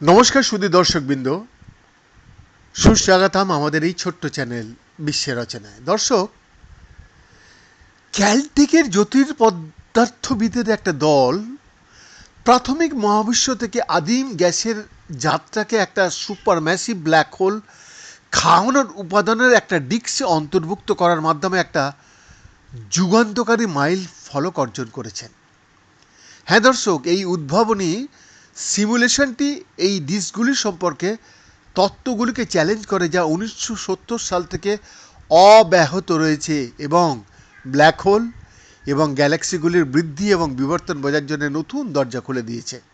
নমস্কার সুদী দর্শকবৃন্দ। সুস্বাগতম আমাদের এই ছোট্ট চ্যানেল বিশ্বের রচনায়। দর্শক, ক্যালটিকের জ্যোতির্পদার্থবিদের একটা দল প্রাথমিক মহাবিশ্ব থেকে আদিম গ্যাসের যাত্রাকে একটা সুপার ম্যাসিভ ব্ল্যাক হোল খাওয়ানোর উপাদানের একটা ডিস্কে অন্তর্ভুক্ত করার মাধ্যমে একটা যুগান্তকারী মাইল ফলক অর্জন করেছেন। হ্যাঁ দর্শক, এই উদ্ভাবনী সিমুলেশনটি এই ডিস্কগুলি সম্পর্কে তত্ত্বগুলিকে চ্যালেঞ্জ করে যা উনিশশো সত্তর সাল থেকে অব্যাহত রয়েছে এবং ব্ল্যাক হোল এবং গ্যালাক্সিগুলির বৃদ্ধি এবং বিবর্তন বোঝার জন্য নতুন দরজা খুলে দিয়েছে।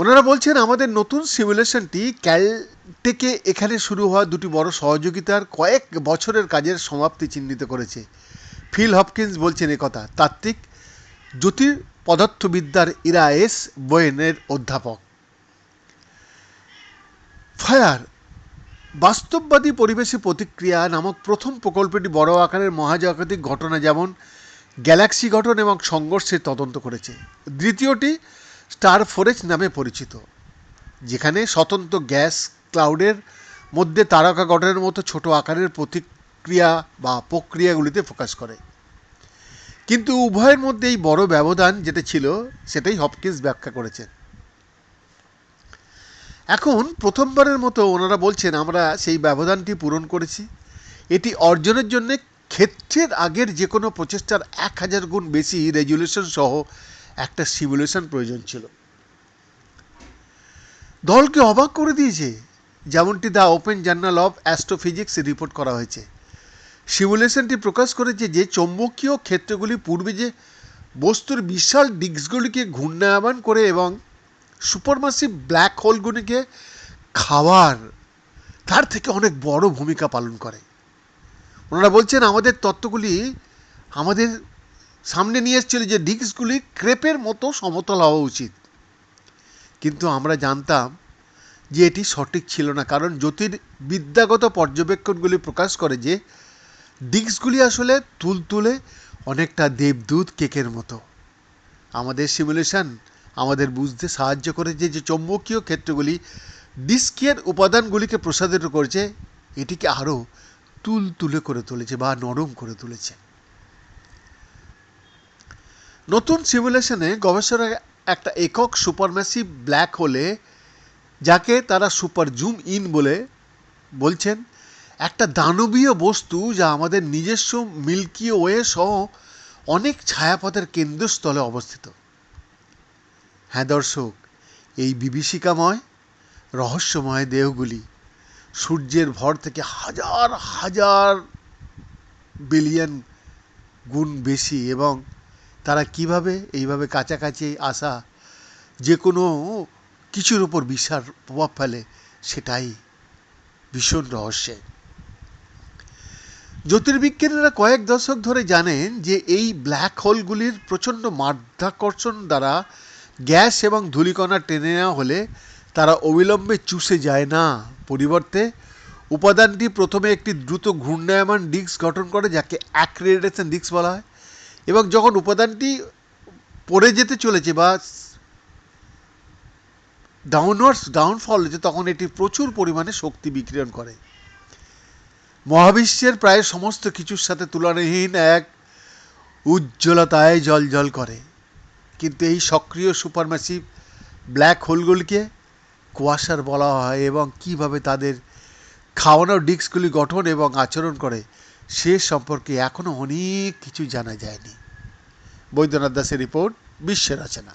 ওনারা বলছেন আমাদের নতুন সিমুলেশনটি ক্যালটেকে এখানে শুরু হওয়া দুটি বড় সহযোগিতার কয়েক বছরের কাজের সমাপ্তি চিহ্নিত করেছে। ফিল হপকিন্স বলছেন কথা। তাত্ত্বিক জ্যোতির পদার্থবিদ্যার ইরা এস বোয়েনের অধ্যাপক। ফায়ার, বাস্তববাদী পরিবেশে প্রতিক্রিয়া নামক প্রথম প্রকল্পটি বড় আকারের মহাজাগতিক ঘটনা যেমন গ্যালাক্সি গঠন এবং সংঘর্ষের তদন্ত করেছে। দ্বিতীয়টি স্টার ফোরেজ নামে পরিচিত, যেখানে স্বতন্ত্র গ্যাস ক্লাউডের মধ্যে তারকা গঠনের মতো ছোট আকারের প্রতিক্রিয়া বা প্রক্রিয়াগুলিতে ফোকাস করে। কিন্তু উভয়ের মধ্যে এই বড় ব্যবধান যেটা ছিল, সেটাই হপকিন্স ব্যাখ্যা করেছেন। এখন প্রথমবারের মতো ওনারা বলছেন, আমরা সেই ব্যবধানটি পূরণ করেছি। এটি অর্জনের জন্য ক্ষেত্রের আগের যে কোনো প্রচেষ্টার এক হাজার গুণ বেশি রেজুলেশন সহ একটা সিমুলেশন প্রয়োজন ছিল। দলকে অবাক করে দিয়েছে, যেমনটি the open journal of astrophysics report করা হয়েছে। সিমুলেশনটি প্রকাশ করেছে যে চৌম্বকীয় ক্ষেত্রগুলি পূর্বে যে বস্তুর বিশাল ডিস্কগুলিকে ঘূর্ণায়মান করে এবং সুপারমাসিভ ব্ল্যাক হোলগুলিকে খাওয়ার তার থেকে অনেক বড় ভূমিকা পালন করে। ওনারা বলছেন, আমাদের তত্ত্বগুলি আমাদের সামনে নিয়ে এসেছিল যে ডিস্কগুলি ক্রেপের মতো সমতল হওয়া উচিত। কিন্তু আমরা জানতাম যে এটি সঠিক ছিল না, কারণ জ্যোতির্বিদ্যাগত পর্যবেক্ষণগুলি প্রকাশ করে যে ডিস্কগুলি আসলে তুলতুলে অনেকটা দেবদূত কেকের মতো। আমাদের সিমুলেশন আমাদের বুঝতে সাহায্য করেছে যে চৌম্বকীয় ক্ষেত্রগুলি ডিস্কের উপাদানগুলিকে প্রসারিত করেছে, এটিকে আরও তুলতুলে করে তুলেছে বা নরম করে তুলেছে। নতুন সিমুলেশনে গবেষকরা একটা একক সুপারম্যাসিভ ব্ল্যাক হোলে যাকে তারা সুপার জুম ইন বলে বলছেন, একটা দানবীয় বস্তু যা আমাদের নিজস্ব মিল্কি ওয়ে সহ অনেক ছায়াপথের কেন্দ্রস্থলে অবস্থিত। হ্যাঁ দর্শক, এই বিভীষিকাময়, রহস্যময় দেহগুলি সূর্যের ভর থেকে হাজার হাজার বিলিয়ন গুণ বেশি এবং তারা কীভাবে এইভাবে কাছাকাছি আসা যে কোনো কিছুর উপর বিশাল প্রভাব ফেলে, সেটাই ভীষণ রহস্যের জ্যোতির্বিজ্ঞানীরা কয়েক দশক ধরে জানেন যে এই ব্ল্যাক হোলগুলির প্রচণ্ড মাধ্যাকর্ষণ দ্বারা গ্যাস এবং ধূলিকণা টেনে নেওয়া হলে তারা অবিলম্বে চুষে যায় না। পরিবর্তে, উপাদানটি প্রথমে একটি দ্রুত ঘূর্ণায়মান ডিস্ক গঠন করে, যাকে অ্যাক্রেডিটেশন ডিস্ক বলা হয়। এবং যখন উপাদানটি পড়ে যেতে চলেছে বা ডাউনওয়ার্ডস ডাউনফল হচ্ছে তখন এটি প্রচুর পরিমাণে শক্তি বিকিরণ করে। মহাবিশ্বের প্রায় সমস্ত কিছুর সাথে তুলনাহীন এক উজ্জ্বলতায় জল জল করে। কিন্তু এই সক্রিয় সুপারম্যাসিভ ব্ল্যাক হোলগুলিকে কুয়াশার বলা হয় এবং কীভাবে তাদের খাওয়ানো ডিস্কগুলি গঠন এবং আচরণ করে সে সম্পর্কে এখনও অনেক কিছু জানা যায়নি। বৈদ্যনাথ দাসের রিপোর্ট বিশ্বের রচনা